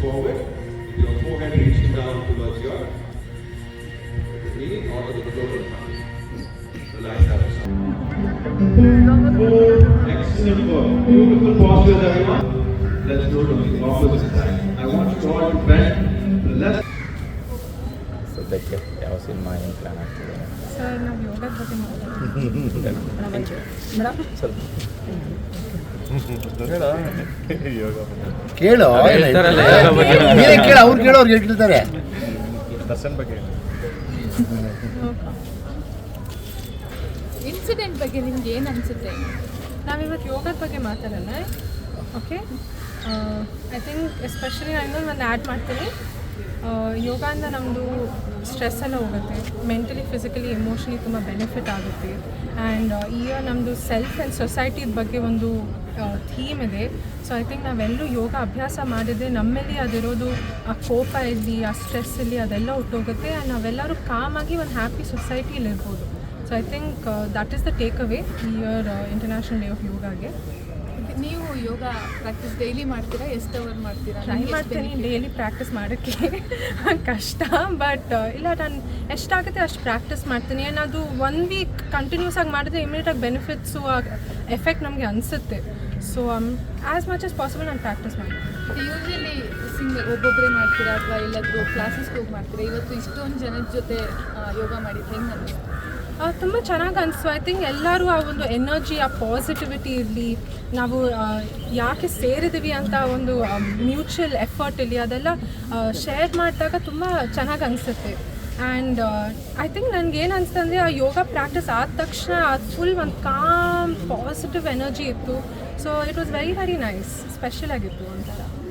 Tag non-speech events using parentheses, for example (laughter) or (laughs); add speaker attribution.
Speaker 1: forward, with your forehead reaching down towards your knee or to the floor. Relax that. Excellent work. Beautiful postures, everyone. Let's do it on the opposite side. I want you all to bend the left.
Speaker 2: ಸದ್ಯಕ್ಕೆ ಯಾವ cinema ಏನು plan ಆಗ್ತಿದೆ
Speaker 3: sir ನಾವು ಯೋಗದ ಬಗ್ಗೆ ಮಾತಾಡ್ತೀವಿ
Speaker 2: ಸ್ವಲ್ಪ ಯೋಗ
Speaker 4: ಕೇಳು. ನೀನೇ ಕೇಳು ಅವ್ರು ಕೇಳು ಅವ್ರು ಹೇಳ್ತಿರ್ತಾರೆ
Speaker 2: ದರ್ಶನ್ ಬಗ್ಗೆ
Speaker 5: ಇನ್ಸಿಡೆಂಟ್ ಬಗ್ಗೆ ನಿಮ್ಗೆ ಏನು ಅನಿಸುತ್ತೆ?
Speaker 3: ನಾವಿವತ್ತು ಯೋಗದ ಬಗ್ಗೆ ಮಾತಾಡೋಣ ಓಕೆ ಐ ಥಿಂಕ್ ಎಸ್ಪೆಷಲಿ ನಾನು ಒಂದು ಆ್ಯಡ್ ಮಾಡ್ತೀನಿ. ಆ, ಯೋಗದಿಂದ ನಮ್ಮದು ಸ್ಟ್ರೆಸ್ ಎಲ್ಲ ಹೋಗುತ್ತೆ. ಮೆಂಟಲಿ ಫಿಸಿಕಲಿ ಎಮೋಷ್ನಲಿ ತುಂಬ ಬೆನಿಫಿಟ್ ಆಗುತ್ತೆ. ಆ್ಯಂಡ್ ಈ ಇಯರ್ ನಮ್ಮದು ಸೆಲ್ಫ್ ಆ್ಯಂಡ್ ಸೊಸೈಟಿದ ಬಗ್ಗೆ ಒಂದು ಥೀಮ್ ಇದೆ. ಸೊ ಐ ಥಿಂಕ್ ನಾವೆಲ್ಲರೂ ಯೋಗ ಅಭ್ಯಾಸ ಮಾಡಿದರೆ ನಮ್ಮಲ್ಲಿ ಅದಿರೋದು ಆ ಕೋಪ ಇರಲಿ ಆ ಸ್ಟ್ರೆಸ್ ಇರಲಿ ಅದೆಲ್ಲ ಹೊಟ್ಟೋಗುತ್ತೆ. ಆ್ಯಂಡ್ ನಾವೆಲ್ಲರೂ ಕಾಮಾಗಿ ಒಂದು ಹ್ಯಾಪಿ ಸೊಸೈಟಿಲಿ ಇರ್ಬೋದು. So I think that is the take away year international day of ಯೋಗಾಗೆ
Speaker 5: ನೀವು ಯೋಗ ಪ್ರಾಕ್ಟೀಸ್ ಡೈಲಿ ಮಾಡ್ತೀರಾ? ಎಷ್ಟು ಅವರ್ ಮಾಡ್ತೀರಾ?
Speaker 3: ಟ್ರೈ ಮಾಡ್ತೀನಿ? ಡೈಲಿ ಪ್ರಾಕ್ಟೀಸ್ ಮಾಡೋಕ್ಕೆ (laughs) ಕಷ್ಟ ಬಟ್ ಇಲ್ಲ ನಾನು ಎಷ್ಟಾಗುತ್ತೆ ಅಷ್ಟು ಪ್ರಾಕ್ಟೀಸ್ ಮಾಡ್ತೀನಿ. ಆ್ಯಂಡ್ ಅದು ಒನ್ ವೀಕ್ ಕಂಟಿನ್ಯೂಸ್ ಆಗಿ ಮಾಡಿದ್ರೆ ಇಮಿಡಿಯೇಟಾಗಿ ಬೆನಿಫಿಟ್ಸು ಎಫೆಕ್ಟ್ ನಮಗೆ ಅನಿಸುತ್ತೆ. So as much as possible ನಾನು ಪ್ರಾಕ್ಟೀಸ್ ಮಾಡ್ತೀನಿ.
Speaker 5: ಯೂಶಲಿ ಸಿಂಗಲ್ ಒಬ್ಬೊಬ್ಬರೇ ಮಾಡ್ತೀರಾ ಅಥವಾ ಎಲ್ಲಾದರೂ ಕ್ಲಾಸಸ್ಗೆ ಹೋಗಿ ಮಾಡ್ತೀರಾ ಇವತ್ತು ಇಷ್ಟೊಂದು ಜನದ ಜೊತೆ ಯೋಗ ಮಾಡಿದ್ದು ಹೆಂಗೆ ಅನ್ನಿಸ್ತು
Speaker 3: ತುಂಬ ಚೆನ್ನಾಗಿ ಅನಿಸ್ತು. ಐ ಥಿಂಕ್ ಎಲ್ಲರೂ ಆ ಒಂದು ಎನರ್ಜಿ ಆ ಪಾಸಿಟಿವಿಟಿ ಇರಲಿ, ನಾವು ಯಾಕೆ ಸೇರಿದ್ದೀವಿ ಅಂತ ಒಂದು ಮ್ಯೂಚುವಲ್ ಎಫರ್ಟ್ ಇರಲಿ, ಅದೆಲ್ಲ ಶೇರ್ ಮಾಡಿದಾಗ ತುಂಬ ಚೆನ್ನಾಗಿ ಅನಿಸುತ್ತೆ. ಆ್ಯಂಡ್ ಐ ಥಿಂಕ್ ನನಗೇನು ಅನಿಸ್ತಂದರೆ ಅನಿಸ್ತು ಆ ಯೋಗ ಪ್ರಾಕ್ಟೀಸ್ ಆದ ತಕ್ಷಣ ಅದು ಫುಲ್ ಒಂದು ಕಾಮ್ ಪಾಸಿಟಿವ್ ಎನರ್ಜಿ ಇತ್ತು. So it was very very nice special ಆಗಿತ್ತು ಒಂಥರ.